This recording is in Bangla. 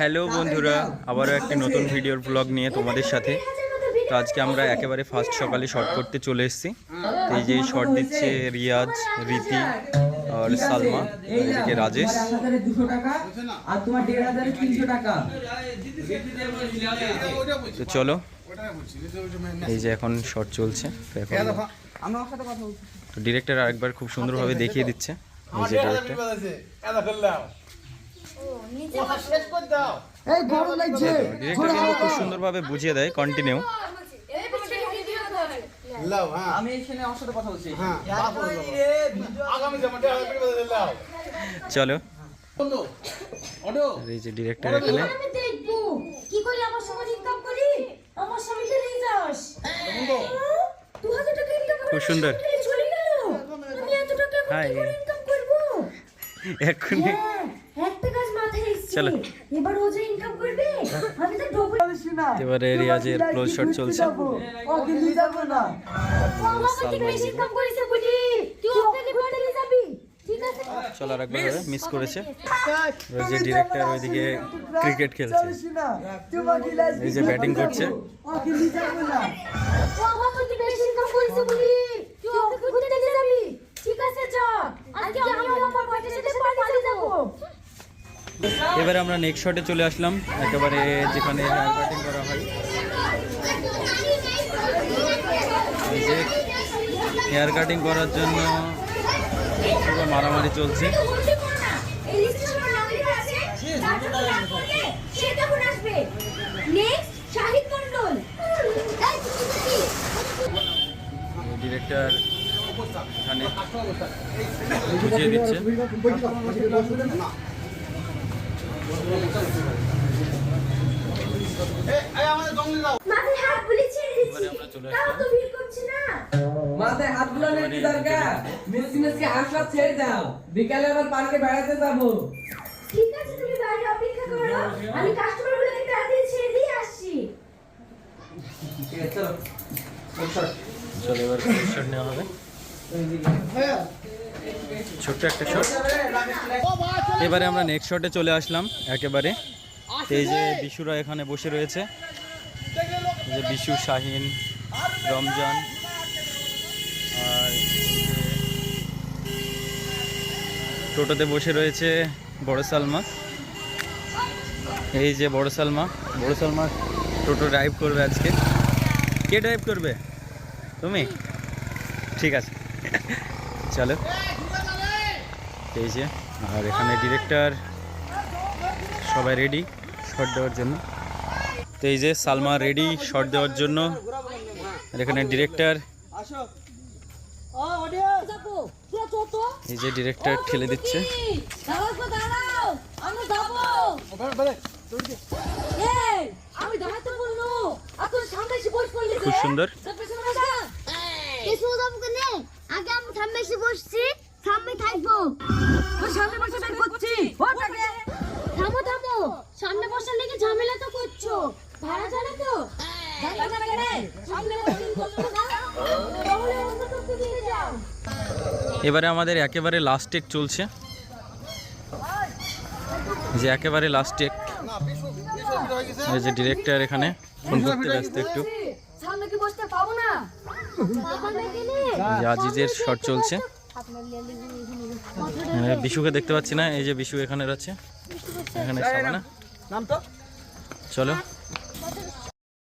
হ্যালো বন্ধুরা। আবারও একটি নতুন ভিডিওর ব্লগ নিয়ে তোমাদের সাথে। তো আজকে আমরা একেবারে ফার্স্ট সকালে শর্ট করতে চলে এসেছি। তো এই যে শর্ট দিচ্ছে রিয়াজ রীতি আর সালমা এদিকে রাজেশ। তো চলো এই যে এখন শর্ট চলছে। তো এখন তো ডিরেক্টর আরেকবার খুব সুন্দরভাবে দেখিয়ে দিচ্ছে। খুব সুন্দরভাবে বুঝিয়ে দেয় কন্টিনিউ আমি এখানে আমার কথা বলছি। চলো। আর এই যে ডিরেক্টর এখানে। কি করে আমার সময় ইনকাম করি? আমার স্বামীকে নিয়ে যাস। দু হাজার টাকা ইনকাম খুব সুন্দর। হাই। কি করে ইনকাম করব এক্ষুনি হ্যাঁ, একটা কাজ মাথায় এসছে। চলো। এবার ও যে ইনকাম করবে আমি তো ডবল এবারে রিয়াজের ক্লোজ শট চলছে। ওকে নিয়ে যাব না। ও আমার থেকে বেশি ইনকাম করেছে বলি তুই ওকে ঘুরতে নিয়ে যাবি। ঠিক আছে? একবার হবে মিস। করেছে। এবার যে ডিরেক্টর ওইদিকে ক্রিকেট খেলছে। না। এই যে ব্যাটিং করছে ওকে নিয়ে যাব না ও আমার থেকে বেশি ইনকাম করেছে বলি তুই ওকে ঘুরতে নিয়ে যাবি ঠিক আছে যা আজকে আমি আমার পয়সা সাথে পালিয়ে যাব এবারে আমরা নেক্সট শটে চলে আসলাম, একেবারে যেখানে হেয়ার কাটিং করা হয়। যে হেয়ার কাটিং করার জন্য মারামারি চলছে। এই এখানে আমার নাম লেখা আছে যার যখন নাম করবে সে তখন আসবে নেক্সট শাহিদ মন্ডল এই, ডিরেক্টর এখানে বুঝিয়ে দিচ্ছে মাথায় হাত বুলিয়ে ছেড়ে দিচ্ছি এবারে আমরা চলে তাও আসলাম। তো ভিড় করছে না। মাথায় হাত বুলানোর কি দরকার? মেসি মেসি হাসলা ছেড়ে দাও। বিকালে আবার পার্কে বেড়াতে যাব। ঠিক আছে তুমি বাইরে অপেক্ষা করো। আমি কাস্টমারগুলোকে তাড়াতাড়ি ছেড়ে দিয়ে আসছি। ঠিক আছে চলো। চলো, চলো। চলো এবার শট নেওয়া হবে। ছোট্ট একটা শট এবারে আমরা নেক্সট শটে চলে আসলাম একেবারে। এই যে বিশুরা এখানে বসে রয়েছে। যে বিশু শাহিন রমজান। আর টোটোতে বসে রয়েছে বড় সালমা। এই যে বড় সালমা বড় সালমা টোটো ড্রাইভ করবে আজকে। কে ড্রাইভ করবে? তুমি? ঠিক আছে। চলো। এই যে, আর এখানে ডিরেক্টর সবাই রেডি শট দেওয়ার জন্য। তো এই যে সালমা রেডি শট দেওয়ার জন্য। এখানে ডিরেক্টর এই যে ডিরেক্টর ঠেলে দিচ্ছে। খুব সুন্দর। আগে আমি সামনে এসে বসছি সামনে থাকব সামনে বসে বের থামো থামো। সামনে বসার লেগে ঝামেলা তো করছ। ভাড়া জানে তো? এবারে আমাদের একেবারে লাস্ট টেক চলছে। যে একেবারে লাস্ট টেক এই যে ডিরেক্টর এখানে ফোন করতে ব্যস্ত একটু। সামনে কি বসতে পাবো না? সামনে গেলে এই যে আজিজের শট চলছে। এখানে বিশুকে দেখতে পাচ্ছি না এই যে বিশু এখানে রয়েছে। এখানে সামনে চলো।